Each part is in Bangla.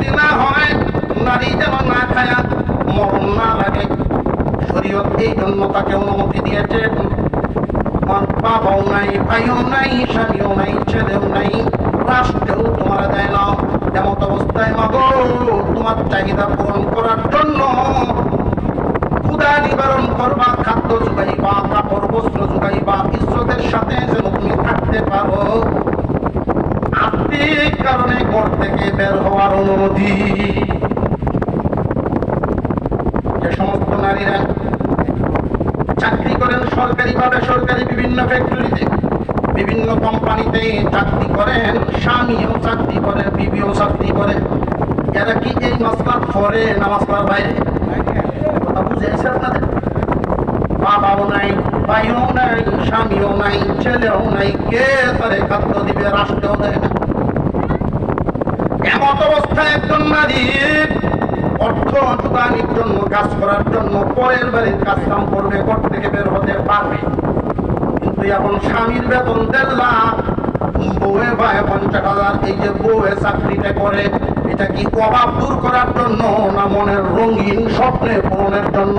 যদি না হয়, নারী যেন না খায়া মরণ না লাগে। শরীয়ত এই জন্য তাকে অনুমতি দিয়েছে। আমার বাবাও নাই ভাইও নাই, স্বামীও নাই, ছেলেও নাই, রাষ্ট্রেও তোমার দেয় না। এমত অবস্থায় মাগো, তোমার চাহিদা পূরণ করার জন্য ক্ষুদা নিবারণ করবা, খাদ্য যোগাইবা, কাপড় বস্ত্র যোগাইবা, ইজ্জতের সাথে যেন তুমি থাকতে পারো। আর্থিক কারণে ঘর থেকে বের হওয়ার অনুমতি। যে সমস্ত নারীরা চাকরি করেন সরকারি ভাবে সরকারি বিভিন্ন ফ্যাক্টরিতে বিভিন্ন কোম্পানিতে চাকরি করেন, স্বামীও চাকরি করে, বিবিও চাকরি করে। এরা কি এই মাসলার পরে না মাসলার বাইরে কথা বুঝে এসে আপনাদের বাবাও নাই ভাইও নাই স্বামীও নাই ছেলেও নাই কে তারে খাদ্য দিবে রাষ্ট্রও দেয় না এমত অবস্থায় একজন নারী অর্থ যোগানির জন্য, কাজ করার জন্য পরের বাড়ির কাজ কাম করবে ঘর থেকে বের হতে পারবে। কিন্তু এখন স্বামীর বেতন দেড় লাখ, বউয়ে পায় পঞ্চাশ হাজার, এই যে বউয়ে চাকরিটা করে এটা কি অভাব দূর করার জন্য না মনের রঙিন স্বপ্নে পূরণের জন্য?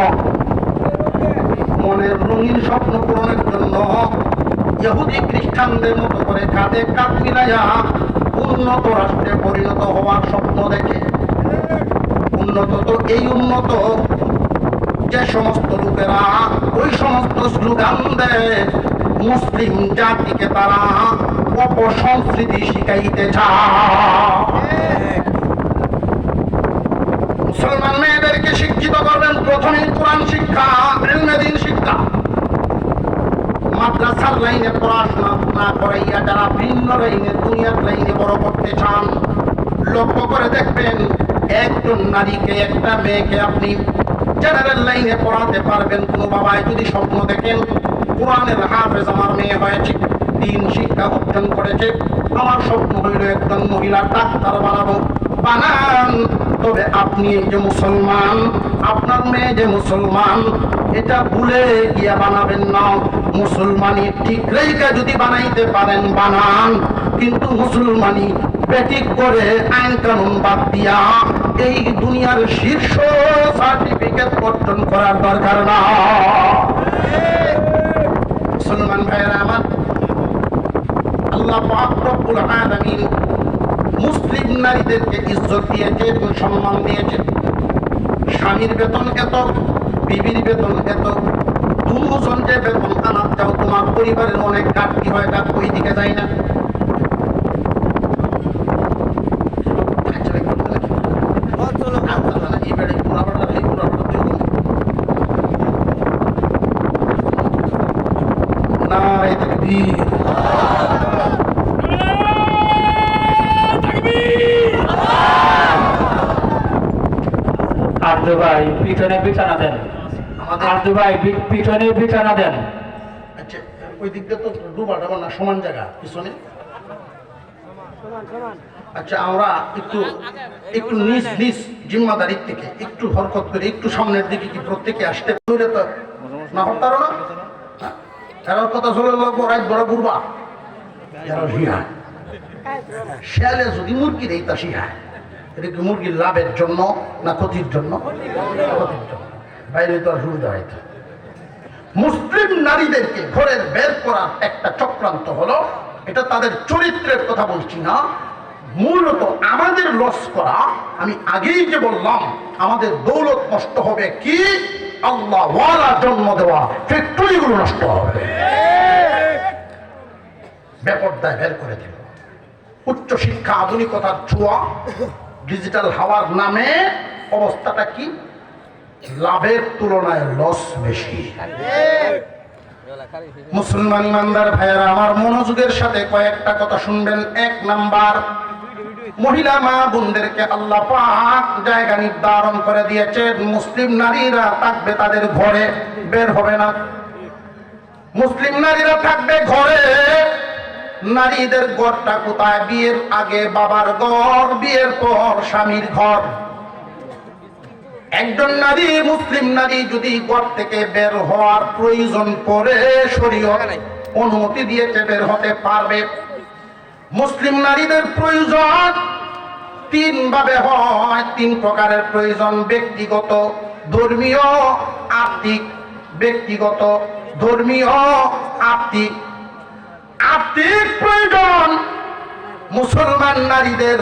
মনের রঙিন স্বপ্ন পূরণের জন্য ইহুদি খ্রিস্টানদের মতো করে কাঁধে কাঁধ মিলাইয়া উন্নত রাষ্ট্রে পরিণত হওয়ার স্বপ্ন দেখে। উন্নত তো এই উন্নত। যে সমস্ত লোকেরা ওই সমস্ত স্লোগান দেয়, মুসলিম জাতিকে তারা অপসংস্কৃতি শিখাইতে চায়। মুসলমান মেয়েদেরকে শিক্ষিত করবেন। প্রথমেই কোরআন শিক্ষা দিন শিক্ষা। মাদ্রাসার লাইনে পড়াশোনা না করাইয়া যারা ভিন্ন লাইনে, দুনিয়ার লাইনে বড় করতে চান, লক্ষ্য করে দেখবেন, একজন নারীকে, একটা মেয়েকে আপনি জেনারেল লাইনে পড়াতে পারবেন। কোনো বাবায় যদি স্বপ্ন দেখেন, কোরআনের হাফেজ আমার মেয়ে হয়েছে দিন শিক্ষা অর্জন করেছে, আমার স্বপ্ন হইল একজন মহিলা ডাক্তার বানাবো। বানান। তবে আপনি যে মুসলমান, আপনার মেয়ে যে মুসলমান, এটা ভুলে গিয়া বানাবেন না। মুসলমানি ঠিক রেখে যদি বানাইতে পারেন, বানান। কিন্তু মুসলমানি বেটিক করে আইন কানুন বাদ দিয়া এই দুনিয়ার শীর্ষ সার্টিফিকেট অর্জন করার দরকার না। মুসলমান ভাইয়েরা আমার, আল্লাহ পাক রব্বুল আলামিন মুসলিম নারীদেরকে ইজ্জত দিয়েছে সম্মান দিয়েছে। স্বামীর বেতন এত, বিবির বেতন এত। দুজন যে বেতন আনার তোমার পরিবারের অনেক ঘাটতি হয় ঘাট ওই দিকে যায় না। আর্য ভাই পিছনে বিছানা দেন। আমাদের ভাই পিছনে বিছানা দেন। আচ্ছা ওই দিকটা তো ডুবা ডাবা না সমান জায়গা পিছনে। আচ্ছা আমরা একটু একটু নিজ নিজ জিম্মাদারির থেকে একটু হরকত করে একটু সামনের দিকে কি প্রত্যেকে আসতে পারলে তো? না হতারো না? হ্যাঁ? এরার কথা চলে লাগবো রাত বড় বুড়বা এরা শিহায় শেয়ালে যদি মুরগি দেয় তা শিহায় এটা কি মুরগির লাভের জন্য না ক্ষতির জন্য? বাইরে তো আর সুবিধা মুসলিম নারীদেরকে ঘরের বের করার একটা চক্রান্ত হলো, এটা তাদের চরিত্রের কথা বলছি না। মূলত আমাদের লস করা, আমি আগেই যে বললাম, আমাদের দৌলত নষ্ট হবে কি? আল্লাহ জন্ম দেওয়া ফ্যাক্টরিগুলো নষ্ট হবে। বেপরদায় বের করে দিল। উচ্চ শিক্ষা আধুনিকতার ছোঁয়া ডিজিটাল হাওয়ার নামে অবস্থাটা কি? লাভের তুলনায় লস বেশি। মুসলমান ইমানদার ভাইয়েরা, আমার মনোযোগের সাথে কয়েকটা কথা শুনবেন। এক নাম্বার, মহিলা মা বোনদেরকে আল্লাহ পাক জায়গা নির্ধারণ করে দিয়েছেন। মুসলিম নারীরা থাকবে তাদের ঘরে, বের হবে না। মুসলিম নারীরা থাকবে ঘরে নারীদের ঘরটা কোথায়? বিয়ের আগে বাবার ঘর, বিয়ের পর স্বামীর ঘর। একজন নারী, মুসলিম নারী যদি ঘর থেকে বের হওয়ার প্রয়োজন পড়ে, শরীয়ত অনুমতি দিয়েছে বের হতে পারবে। মুসলিম নারীদের প্রয়োজন তিন ভাবে হয়। তিন প্রকারের প্রয়োজন, ব্যক্তিগত, ধর্মীয়, আর্থিক, ব্যক্তিগত, ধর্মীয়, আর্থিক আর্থিক প্রয়োজন। মুসলমান নারীদের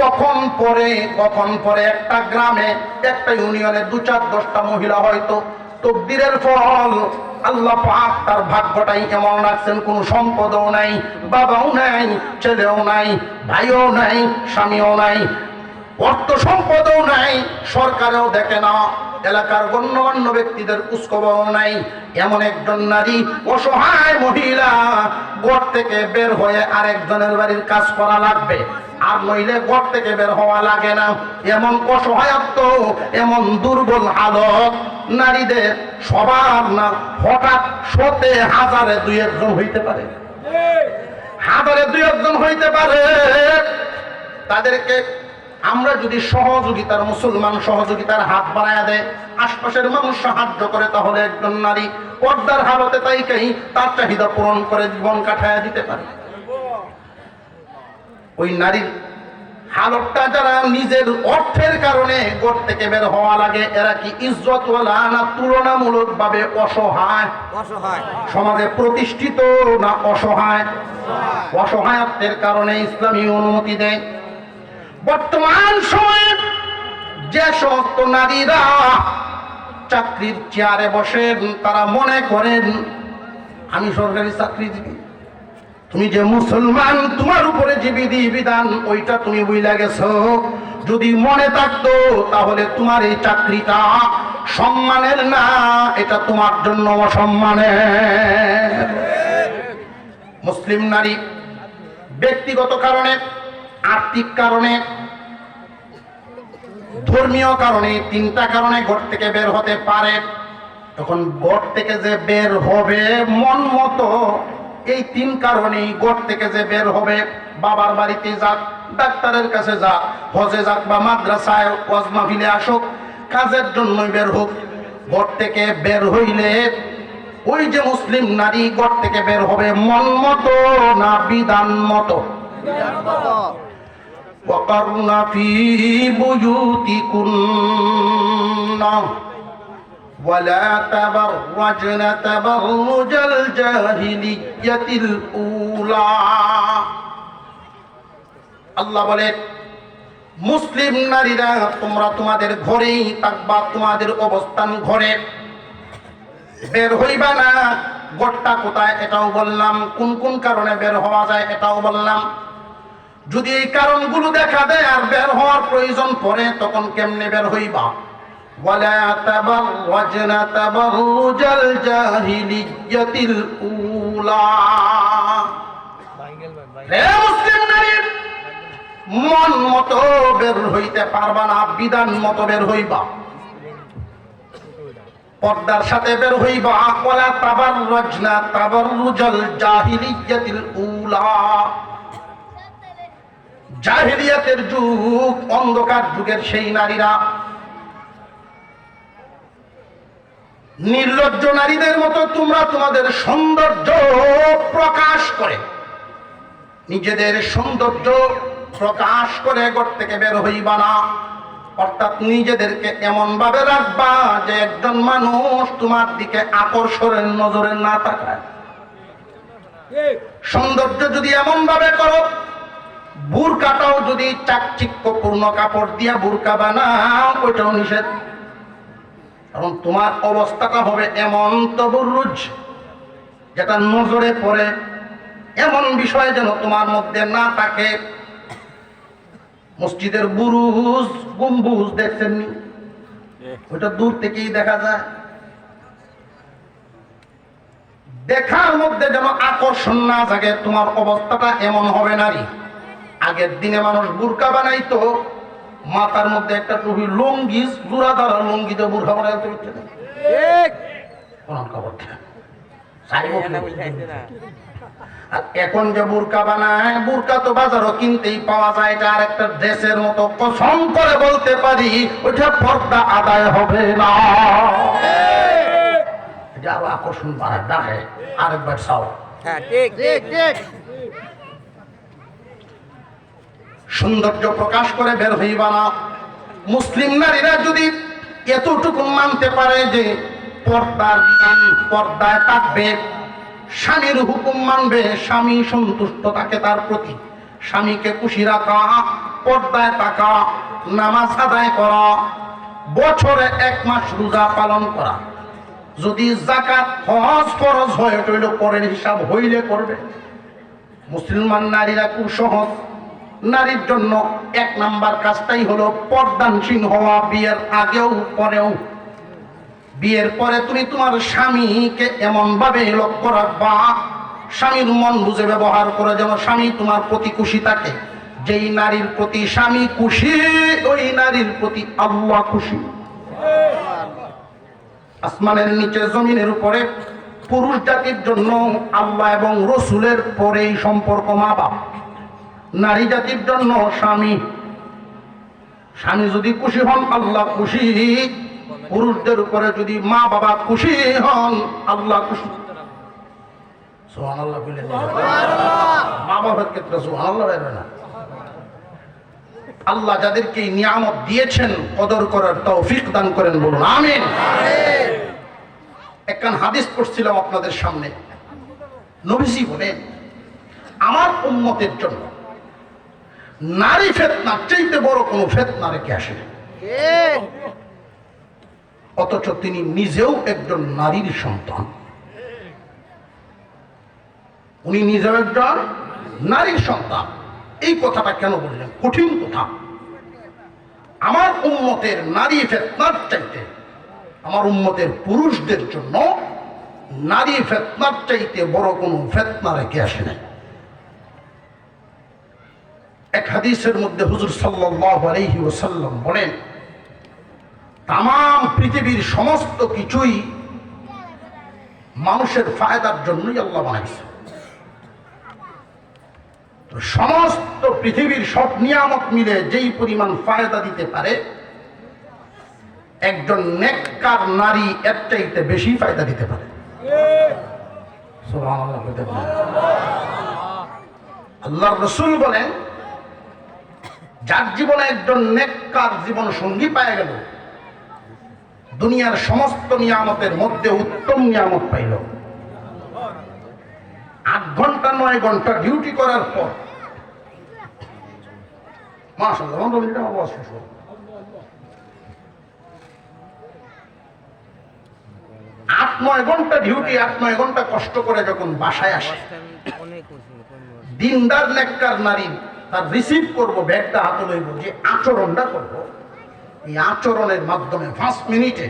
কখন পরে কখন পরে? একটা গ্রামে, একটা ইউনিয়নে দু চার দশটা মহিলা হয়তো তকদিরের ফল। আল্লাহ পাক তার ভাগ্যটাই এমন রাখছেন, কোনো সম্পদও নাই, বাবাও নাই, ছেলেও নাই, ভাইও নাই, স্বামীও নাই, অর্থ সম্পদও নাই, সরকারেও দেখে না। এলাকার গণ্যমান্য ব্যক্তিদের উস্কবও নাই। এমন একজন নারী অসহায় মহিলা ঘর থেকে বের হয়ে আরেকজনের বাড়ির কাজ করা লাগবে। আর নইলে ঘর থেকে বের হওয়া লাগে না। এমন অসহায়ত্ব এমন দুর্বল হালত নারীদের সবার না। হঠাৎ শতে হাজারে দুই একজন হইতে পারে। হাজারে দুই একজন হইতে পারে। তাদেরকে আমরা যদি সহযোগিতার মুসলমান সহযোগিতার হাত বাড়ায় দেয় আশপাশের মানুষ সাহায্য করে তাহলে একজন নারী পর্দার হালতে তাইকেই তার চাহিদা পূরণ করে জীবন কাটায় দিতে পারে। ওই নারীর হালতটা যারা নিজের অর্থের কারণে গোট থেকে বের হওয়া লাগে এরা কি ইজ্জতওয়ালা না তুলনামূলক ভাবে অসহায়? অসহায়। সমাজে প্রতিষ্ঠিত না অসহায়? অসহায়ত্বের কারণে ইসলামী অনুমতি দেয়। বর্তমান সময়ে যে সমস্ত নারীরা চাকরির চেয়ারে বসেন, তারা মনে করেন, আমি সরকারি চাকরিজীবী। তুমি যে মুসলমান, তোমার উপরে যে বিধি বিধান, ওইটা তুমি বুঝলা গেছো। যদি মনে থাকতো, তাহলে তোমার এই চাকরিটা সম্মানের না, এটা তোমার জন্য অসম্মানের। মুসলিম নারী ব্যক্তিগত কারণে আর্থিক কারণে, ধর্মীয় কারণে, তিনটা কারণে ঘর থেকে বের হতে পারে। তখন ঘর থেকে যে বের হবে, মন মতো এই তিন কারণেই ঘর থেকে যে বের হবে, বাবার বাড়িতে যাক, ডাক্তারের কাছে যাক, হজে যাক বা মাদ্রাসায় ওয়াজ মাহফিলে আসুক, কাজের জন্যই বের হোক। ঘর থেকে বের হইলে ওই যে মুসলিম নারী ঘর থেকে বের হবে মন মতো না বিধান মতো? وقرن في بيوتكن ولا تبرجن تبرج الجاهلية الأولى আল্লাহ বলে মুসলিম নারীরা তোমরা তোমাদের ঘরেই থাকবা তোমাদের অবস্থান ঘরে বের হইবা না গোটটা কোথায় এটাও বললাম কোন কোন কারণে বের হওয়া যায় এটাও বললাম যদি এই কারণগুলো দেখা দেয় আর বের হওয়ার প্রয়োজন পড়ে তখন কেমনে বের হইবা ولا تبرجن تبرج الجاهلية الأولى হে মুসলিম নারী মন মতো বের হইতে পারবা না বিধান মতো বের হইবা পর্দার সাথে বের হইবা ওয়ালা তাবাররাজনা তাবাররুজাল জাহিলিয়াতিল উলা জাহিলিয়াতের যুগ, অন্ধকার যুগের সেই নারীরা নির্লজ্জ নারীদের মতো তোমরা তোমাদের সৌন্দর্য প্রকাশ করে। নিজেদের সৌন্দর্য প্রকাশ করে ঘর থেকে বের হইবা না। অর্থাৎ নিজেদেরকে এমন ভাবে রাখবা যে একজন মানুষ তোমার দিকে আকর্ষণের নজরে না তাকায়। সৌন্দর্য যদি এমন ভাবে করো বুরকাটাও যদি চাকচিক্যপূর্ণ কাপড় দিয়া বুরকা বানাও, ওইটাও নিষেধ। কারণ তোমার অবস্থাটা হবে এমন তবরুজ, যেটা নজরে পড়ে, এমন বিষয় যেন তোমার মধ্যে না থাকে। মসজিদের বুরুজ, গম্বুজ দেখছেন নি ওইটা দূর থেকেই দেখা যায়। দেখার মধ্যে যেন আকর্ষণ না থাকে তোমার অবস্থাটা এমন হবে নারী আগের দিনে মানুষ বুরকা বানাইতো মাথার মধ্যে একটা টুপি লুঙ্গি জোড়া দ্বারা লুঙ্গিতে বুরকা বানাইতে হচ্ছে না। আর এখন যে বুরকা বানায় বুরকা তো বাজারও কিনতেই পাওয়া যায় এটা আর একটা ড্রেসের মতো কসম করে বলতে পারি ওইটা পর্দা আদায় হবে না। এটা আরও আকর্ষণ বাড়ার ডাকে আরেকবার চাও। হ্যাঁ ঠিক। ঠিক ঠিক। সৌন্দর্য প্রকাশ করে বের হইবা না। মুসলিম নারীরা যদি এতটুকু মানতে পারে যে পর্দার পর্দায় থাকবে, স্বামীর হুকুম মানবে, স্বামী সন্তুষ্ট থাকে তার প্রতি। স্বামীকে খুশি রাখা, পর্দায় থাকা, নামাজ আদায় করা, বছরে এক মাস রোজা পালন করা। যদি জাকাত হজ ফরজ হয়, ওটা হইল পরের হিসাব হইলে করবে। মুসলমান নারীরা খুব সহজ। নারীর জন্য এক নাম্বার কাজটাই হলো পর্দানসীন হওয়া বিয়ের আগেও, পরেও। বিয়ের পরে তুমি তোমার স্বামীকে এমন ভাবে লক্ষ্য রাখবা, স্বামীর মন বুঝে ব্যবহার করে যেন স্বামী তোমার প্রতি খুশি থাকে। যেই নারীর প্রতি স্বামী খুশি, ওই নারীর প্রতি আল্লাহ খুশি। আসমানের নিচে জমিনের উপরে পুরুষ জাতির জন্য আল্লাহ এবং রসুলের পরেই সম্পর্ক মা বাপ নারী জাতির জন্য স্বামী। স্বামী যদি খুশি হন, আল্লাহ খুশি। পুরুষদের উপরে যদি মা বাবা খুশি হন, আল্লাহ খুশি। আল্লাহ যাদেরকে নিয়ামত দিয়েছেন, কদর করার দান করেন বলুন হাদিস আপনাদের সামনে। আমার উম্মতের জন্য নারী ফেতনার চাইতে বড় কোনো ফেতনা রেখে আসে অথচ তিনি নিজেও একজন নারীর সন্তান। উনি নিজেও একজন নারীর সন্তান। এই কথাটা কেন বললেন? কঠিন কথা। আমার উম্মতের নারী ফেতনার চাইতে আমার উম্মতের পুরুষদের জন্য নারী ফেতনার চাইতে বড় কোনো ফেতনা রেখে আসে নাই। এক হাদিসের মধ্যে হুজুর সাল্লাল্লাহু আলাইহি ওয়াসাল্লাম বলেন তাম পৃথিবীর সমস্ত কিছুই মানুষের ফায়দার জন্যই আল্লাহ বানাইছে সমস্ত পৃথিবীর সব নিয়ামত মিলে যেই পরিমাণ ফায়দা দিতে পারে, একজন নেককার নারী এর চাইতে বেশি ফায়দা দিতে পারে পারেন। রসুল বলেন যার জীবনে একজন নেককার জীবন সঙ্গী পায় গেল, দুনিয়ার সমস্ত নিয়ামতের মধ্যে উত্তম নিয়ামত পাইল আট ঘণ্টা, নয় ঘণ্টা ডিউটি করার পর। আট, নয় ঘণ্টা ডিউটি আট, নয় ঘণ্টা কষ্ট করে যখন বাসায় আসে, দিনদার নেককার নারী তার রিসিভ করব, ব্যাগটা হাতে লইব, যে আচরণটা করব, এই আচরণের মাধ্যমে পাঁচ মিনিটে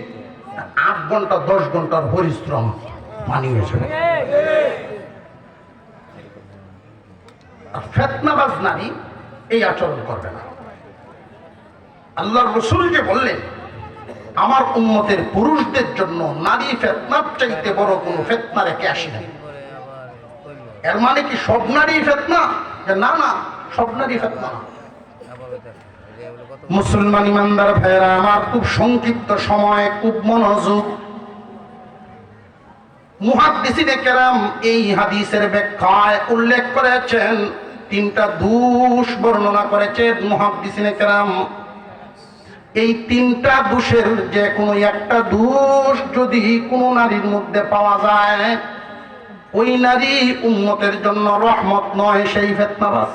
আট ঘণ্টা, দশ ঘণ্টার পরিশ্রম হয়েছে আর ফেতনাবাজ নারী এই আচরণ করবে না। আল্লাহর রসুল যে বললেন, আমার উন্মতের পুরুষদের জন্য নারী ফেতনার চাইতে বড় কোনো ফেতনা রেখে আসি নাই। এর মানে কি সব নারী ফেতনা? না না সব নারী ফেতনা। মুসলমান ইমানদার ভাইয়েরা, আমার খুব সংক্ষিপ্ত সময়, খুব মনোযোগ। মুহাদ্দিসিনে কেরাম এই হাদিসের ব্যাখ্যায় উল্লেখ করেছেন, তিনটা দোষ বর্ণনা করেছেন মুহাদ্দিসিনে কেরাম। এই তিনটা দোষের যে কোনো একটা দোষ যদি কোনো নারীর মধ্যে পাওয়া যায়, ওই নারী উন্মতের জন্য রহমত নয়, সেই ফেতনাবাজ।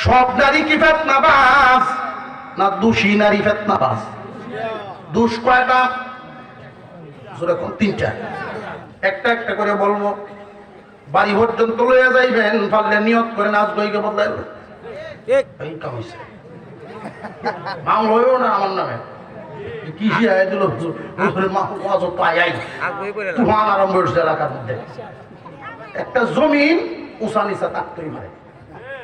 সব নারী কি ফেতনাবাজ? না দোষী নারী ফেতনাবাজ? দোষ কয়টা? যেরকম তিনটা। একটা একটা করে বলব। বাড়ি পর্যন্ত লইয়া যাইবেন পারলে নিয়ত করে নাচ বইকে বদলাইবেন এই। কাম হইছে। মামলা হইব না আমার নামে? কি শিয়াই দিল? মামলা পাই আই তুফান আরম্ভ হয়েছে এলাকার মধ্যে। একটা জমিন উষা নিচা থাকতেই পারে।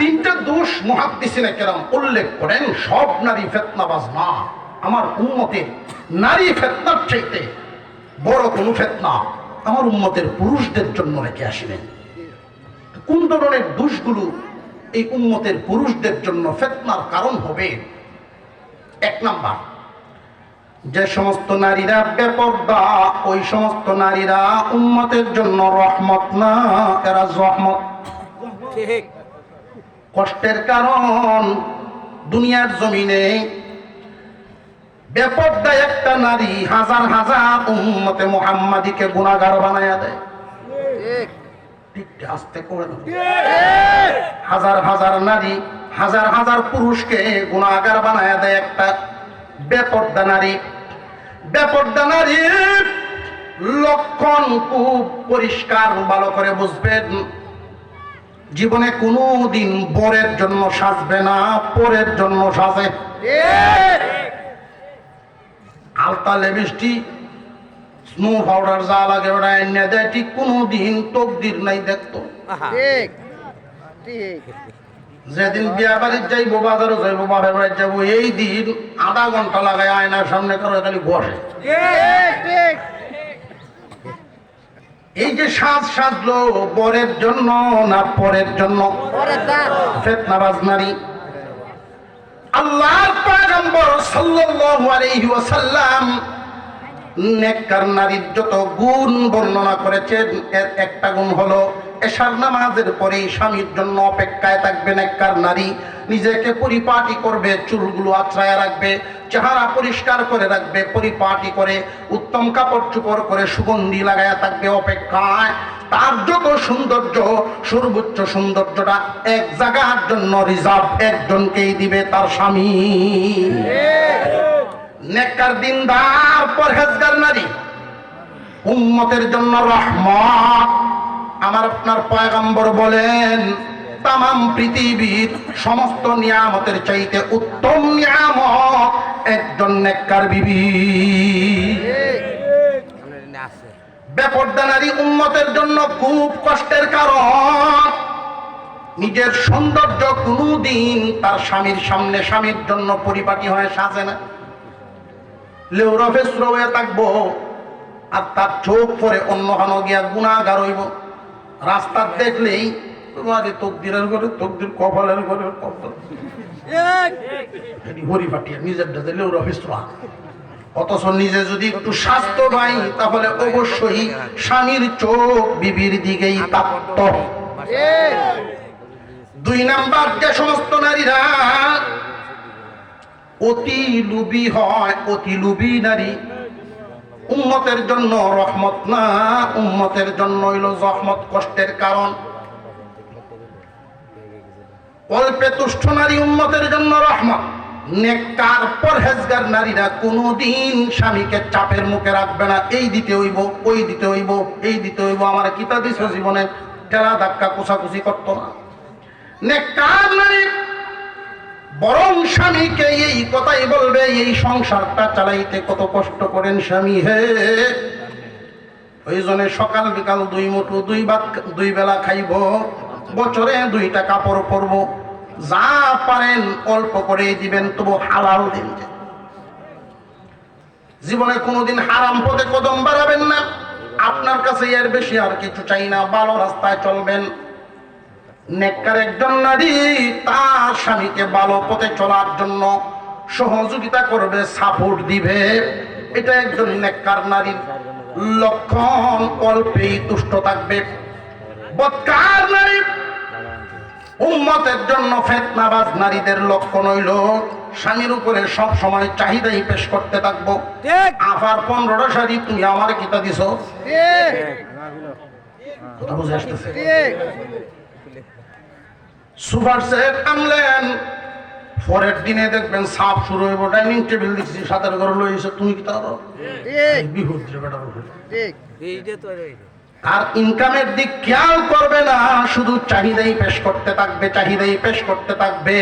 তিনটা দোষ মুহাদ্দিসিনে কেরাম উল্লেখ করেন, সব নারী ফেতনাবাজ না আমার উন্মতে নারী ফেতনার চাইতে বড় কোন ফেতনা আমার উন্মতের পুরুষদের জন্য রেখে আসিলেন কোন ধরনের দোষগুলো এই উন্মতের পুরুষদের জন্য ফেতনার কারণ হবে? এক নাম্বার, যে সমস্ত নারীরা বেপর্দা, ওই সমস্ত নারীরা উন্মতের জন্য রহমত না, এরা জহমত। ঠিক। কষ্টের কারণ দুনিয়ার জমিনে বেপর্দা একটা নারী হাজার হাজার উম্মতে মোহাম্মদীকে গুণাগার বানায়া দেয়। আস্তে করে হাজার হাজার নারী হাজার হাজার পুরুষকে গুণাগার বানায়া দেয় একটা বেপর্দা নারী। বেপর্দা নারী লক্ষণ খুব পরিষ্কার ভালো করে বুঝবেন। জীবনে কোনো দিন বরের জন্য সাজবে না পরের জন্য সাজে। আলতা লেবিস্টি স্নো পাউডার যা লাগে ওটা এনে দেয় ঠিক কোনো দিন তকদির নাই দেখতো। ঠিক ঠিক। যেদিন বিয়া বাড়ির যাইবো বাজারে যাইবো বাপের বাড়ি যাব এই দিন আধা ঘণ্টা লাগায় আয়নার সামনে করে খালি বসে। ঠিক ঠিক। এই যে সাজ সাজলো বরের জন্য না পরের জন্য? ফেতনাবাজ নারী আল্লাহর পয়গম্বর সাল্লাল্লাহু আলাইহি ওয়াসাল্লাম নেককার নারীর যত গুণ বর্ণনা করেছেন এর একটা গুণ হলো এশার নামাজের পরে স্বামীর জন্য অপেক্ষায় থাকবে নেককার নারী। নিজেকে পরিপাটি করবে, চুলগুলো আছড়ায় রাখবে, চেহারা পরিষ্কার করে রাখবে, পরিপাটি করে, উত্তম কাপড় চুপড় করে সুগন্ধি লাগায়া থাকবে অপেক্ষায়। তার যত সৌন্দর্য, সর্বোচ্চ সৌন্দর্যটা এক জায়গার জন্য রিজার্ভ একজনকেই দিবে তার স্বামী। নেককার দিনদার, পরহেজগার নারী। উম্মতের জন্য রহমত। আমার আপনার পয়গম্বর বলেন তাম পৃথিবীর সমস্ত নিয়ামতের চাইতে উত্তম নিয়ামত একজন নেককার বিবি। আছে বেপর্দা উন্মতের জন্য খুব কষ্টের কারণ, নিজের সৌন্দর্য কোনোদিন তার স্বামীর সামনে স্বামীর জন্য পরিপাটি হয়ে সাজে না। লেউরফেস্র হয়ে থাকব আর তার চোখ পরে অন্য হানো গিয়া গুণাগার হইব। রাস্তার দেখলেই তোমার তকদিরের ঘরে তকদির কপালের ঘরে কপাল এটি হরিপাটিয়া নিজের ডাতে লেউরফেস্র অথচ নিজে যদি একটু স্বাস্থ্য পাই তাহলে অবশ্যই স্বামীর চোখ বিবির দিকেই তাপ্ত। দুই নাম্বার যে সমস্ত নারীরা অতি লুবি হয় অতি লুবি নারী উম্মতের জন্য রহমত না, উম্মতের জন্য হইল জহমত, কষ্টের কারণ। অল্পে তুষ্ট নারী উম্মতের জন্য রহমত। নেককার, পরহেজগার নারীরা কোনোদিন স্বামীকে চাপের মুখে রাখবে না। এই দিতে হইব, ওই দিতে হইব, এই দিতে হইব। আমার কিতা দিছ জীবনে, ঠেলা ধাক্কা কোষাকুষি করতো না। নেককার নারী বরং স্বামীকে এই কথাই বলবে, এই সংসারটা চালাইতে কত কষ্ট করেন স্বামী হে। ওই জন্য সকাল বিকাল দুই মুঠো, দুই ভাত দুই বেলা খাইব, বছরে দুইটা কাপড় পরব। যা পারেন অল্প করে দিবেন, তবু হালাল দিন জীবনে কোনোদিন হারাম পথে কদম বাড়াবেন না। আপনার কাছে এর বেশি আর কিছু চাই না, ভালো রাস্তায় চলবেন। নেককার একজন নারী তার স্বামীকে ভালো পথে চলার জন্য সহযোগিতা করবে সাপোর্ট দিবে। এটা একজন নেককার নারীর লক্ষণ অল্পেই তুষ্ট থাকবে। বৎকার নারী। উম্মতের জন্য ফেতনাবাজ নারীদের লক্ষণ হইল স্বামীর উপরে সব সময় চাহিদাই পেশ করতে থাকব। আফার পনেরোটা শাড়ি তুমি আমার কিতা দিছ? কথা বুঝে আসতেছে? সুপার সেট আনলেন। পরের দিনে দেখবেন সাপ শুরু হইব ডাইনিং টেবিল দেখছি সাতের ঘর লইছে তুমি কি তার? আর ইনকামের দিক খেয়াল করবে না শুধু চাহিদাই পেশ করতে থাকবে চাহিদাই পেশ করতে থাকবে।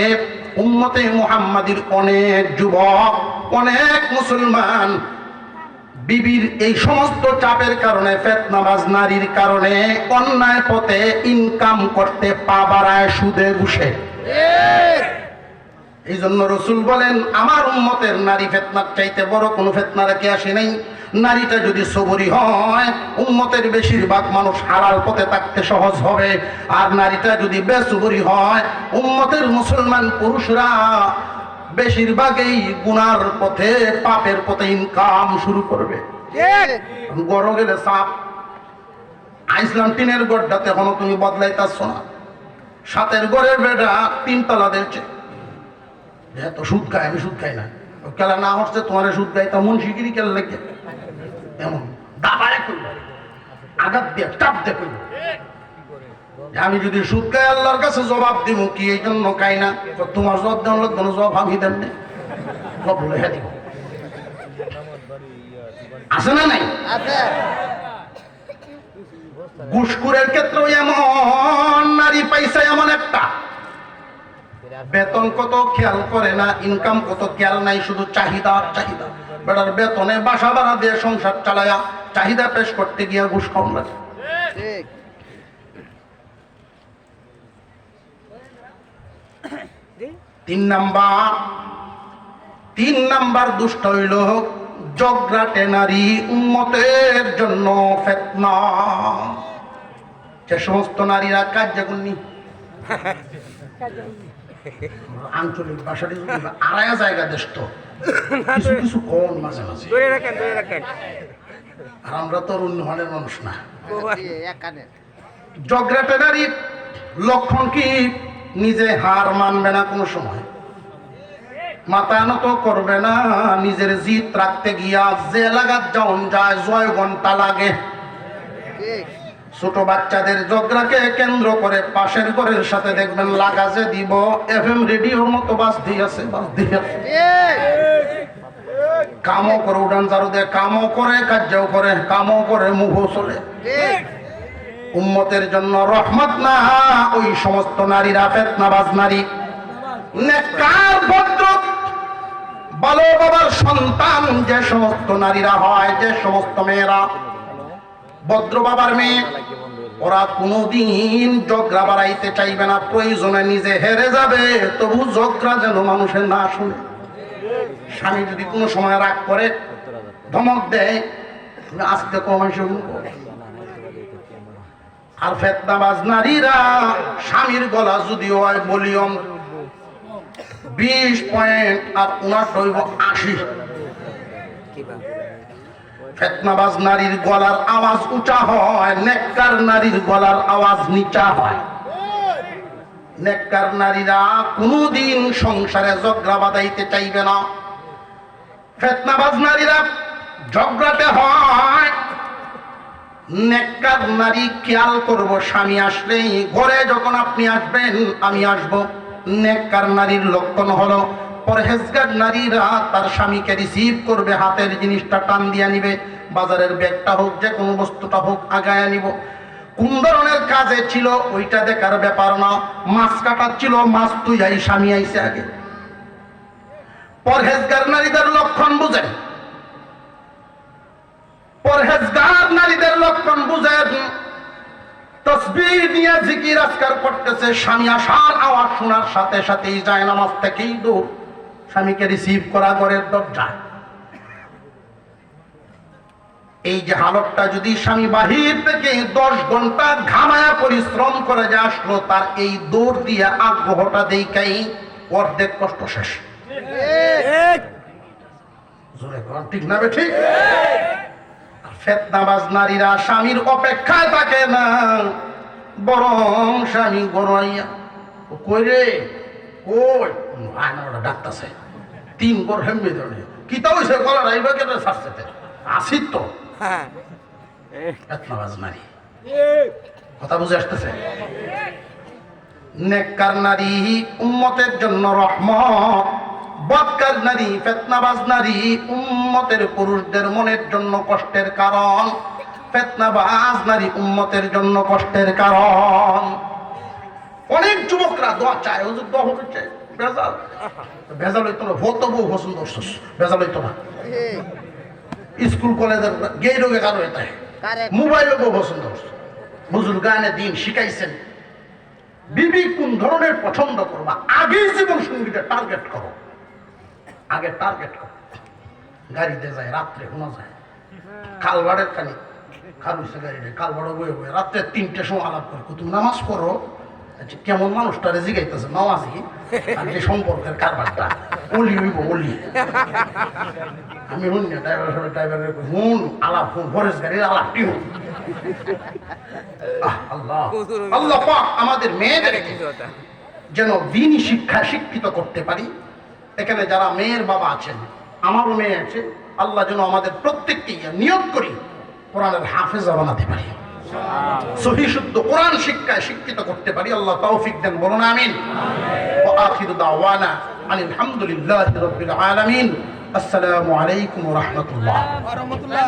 উম্মতে মুহাম্মাদির অনেক যুবক অনেক মুসলমান বিবির এই সমস্ত চাপের কারণে, ফেতনাবাজ নারীর কারণে অন্যায় পথে ইনকাম করতে পা বাড়ায় সুদে ঘুষে। এই জন্য রসুল বলেন, আমার উম্মতের নারী ফেতনার চাইতে বড় কোনো ফেতনা রেখে আসে নাই। নারীটা যদি সবরি হয়, উম্মতের বেশিরভাগ মানুষ হালাল পথে থাকতে সহজ হবে। আর নারীটা যদি বেসবরি হয়, উম্মতের মুসলমান পুরুষরা বেশিরভাগই গুনার পথে পাপের পথে ইনকাম শুরু করবে। গড় গেলে সাপ আইসলাম টিনের গড়টাতে এখনও তুমি বদলাইতাছ না। সাতের গড়ের বেটা তিনতলা দিয়েছে এত সুদ খায় আমি সুদ খাই না। কেলা না হচ্ছে তোমার সুদ খাই তা মন শিগিরি কেলা লাগে? এমন দাবায় করল আঘাত দিয়ে টাপ দিয়ে করল আমি যদি সুদ খাই আল্লাহর কাছে জবাব দিব কি এই জন্য খাই না? তো তোমার জবাব দেওয়ার লোক জবাব আমি দেন না। সব লেখা দিব আছে না নাই? ঘুষখুরের ক্ষেত্রেও এমন নারী পয়সা এমন একটা। বেতন কত খেয়াল করে না ইনকাম কত খেয়াল নাই শুধু চাহিদা আর চাহিদা। বেটার বেতনে বাসা ভাড়া দিয়ে সংসার চালায়া চাহিদা পেশ করতে গিয়া ঘুষ কম লাগে ঠিক তিন নাম্বার তিন নাম্বার দুষ্ট হইল জগরাটে নারী উন্মতের জন্য ফেতনা। যে সমস্ত নারীরা কার্যকরণী আঞ্চলিক ভাষাটি আড়াইয়া জায়গা দেশ তো কিছু কিছু কম মাঝে মাঝে। আর আমরা তো অন্য ধরনের মানুষ না। জগরাটে নারী লক্ষণ কি? নিজে হার মানবে না কোনো সময়। মাথা নত করবে না, নিজের জিত রাখতে গিয়া যে লাগাত যাওন যায়, জয় ঘণ্টা লাগে। ছোট বাচ্চাদের জগরাকে কেন্দ্র করে পাশের ঘরের সাথে দেখবেন লাগাজে দিব এফ এম রেডিওর মতো বাস দিয়েছে বাস দিয়েছে কামও করে উড়ান চারু দিয়ে, কামও করে, কার্যও করে, কামও করে মুখ চলে। উম্মতের জন্য রহমত না, ওই সমস্ত নারীরা ফেতনাবাজ নারী। নেককার ভদ্র বাবার সন্তান, যে সমস্ত নারীরা হয়, যে সমস্ত মেয়েরা, ভদ্র বাবার মেয়ে, ওরা কোনোদিন জগরা বাড়াইতে চাইবে না, প্রয়োজনে নিজে হেরে যাবে, তবু জগরা যেন মানুষের না শুনে। স্বামী যদি কোনো সময় রাগ করে, ধমক দেয়, আজকে কমে শুনব আর ফেতনাবাজ নারীরা, স্বামীর গলা যদি হয় ভলিউম বিশ পয়েন্ট আর উনার হইব আশি। ফেতনাবাজ নারীর গলার আওয়াজ উঁচা হয়, নেককার নারীর গলার আওয়াজ নিচা হয়। নেককার নারীরা কোনোদিন সংসারে ঝগড়া বাঁধাইতে চাইবে না। ফেতনাবাজ নারীরা ঝগড়াতে হয় নেককার নারী খেয়াল করব, স্বামী আসলেই। ঘরে যখন আপনি আসবেন, আমি আসব। নেককার নারীর লক্ষণ হলো, পরহেজগার নারীরা তার স্বামীকে রিসিভ করবে, হাতের জিনিসটা টান দিয়া নিবে, বাজারের ব্যাগটা হোক, যে কোনো বস্তুটা হোক, আগায় নিব। কোন ধরনের কাজে ছিল, ওইটা দেখার ব্যাপার না। মাছ কাটার ছিল, মাছ তুই আই স্বামী আইসে আগে। পরহেজগার নারীদের লক্ষণ বুঝেন পরহেজগার নারীদের লক্ষণ বুঝেন এই হালতটা যদি স্বামী বাহির থেকে দশ ঘণ্টা ঘামায়া পরিশ্রম করে যে আসলো, তার এই দৌড় দিয়ে আগ্রহটা দেখাই অর্ধেক কষ্ট শেষ। ঠিক না ঠিক ফেতনাবাজ নারীরা স্বামীর অপেক্ষায় থাকে না। বরং স্বামী গড়াইয়া কই রে? কই? তিন বর হেম্বে ধরে কি তা হইছে গলা রাইবা কেটে আসি তো। হ্যাঁ। নারী কথা বুঝে আসতেছে? নেককার নারী উম্মতের জন্য রহমত। বদকার নারী ফেতনাবাজ নারী উম্মতের পুরুষদের মনের জন্য কষ্টের কারণ। ফেতনাবাজ নারী উম্মতের জন্য কষ্টের কারণ। অনেক যুবকরা দোয়া চায় হুজুর দোয়া হতে চায়। বেজাল। বেজাল হইতো না ভোট তো বউ পছন্দ করছিস বেজাল হইতো না। স্কুল কলেজের গেই রোগে কারও এটা মোবাইলও বউ পছন্দ করছে। বুজুর্গ গানে দিন শিখাইছেন। বিবি কোন ধরনের পছন্দ করবা? আগেই জীবন সঙ্গীটা টার্গেট করো। আগে টার্গেট করো। গাড়িতে যায় রাত্রে শোনা যায়। কালবাড়ের খানি। খালুসে গাড়িতে কালবাড়ে বয়ে বয়ে রাত্রে তিনটে সময় আলাপ করে তুমি নামাজ পড়ো কেমন মানুষটারে জিগাইতেছে নামাজি আর যে সম্পর্কের কারবারটা অলি হইব অলি। আমি শুনি না ড্রাইভার সাহেব ড্রাইভারের হুন আলাপ হুন ফরেস্ট গাড়ির আলাপটি হুন আল্লাহ। আল্লাহ পাক আমাদের মেয়েদেরকে যেন দিনই শিক্ষা শিক্ষিত করতে পারি। এখানে যারা মেয়ের বাবা আছেন আমারও মেয়ে আছে আল্লাহ যেন আমাদের প্রত্যেককে নিয়োগ করি। কোরআনের হাফেজা বানাতে পারি সহি শুদ্ধ কোরআন শিক্ষায় শিক্ষিত করতে পারি, আল্লাহ তৌফিক দেন, বলুন আমিন। ও আখির দাওয়ানা আলহামদুলিল্লাহ রবিল আলমিন। আসসালামু আলাইকুম রহমতুল্লাহ। রহমতুল্লাহ।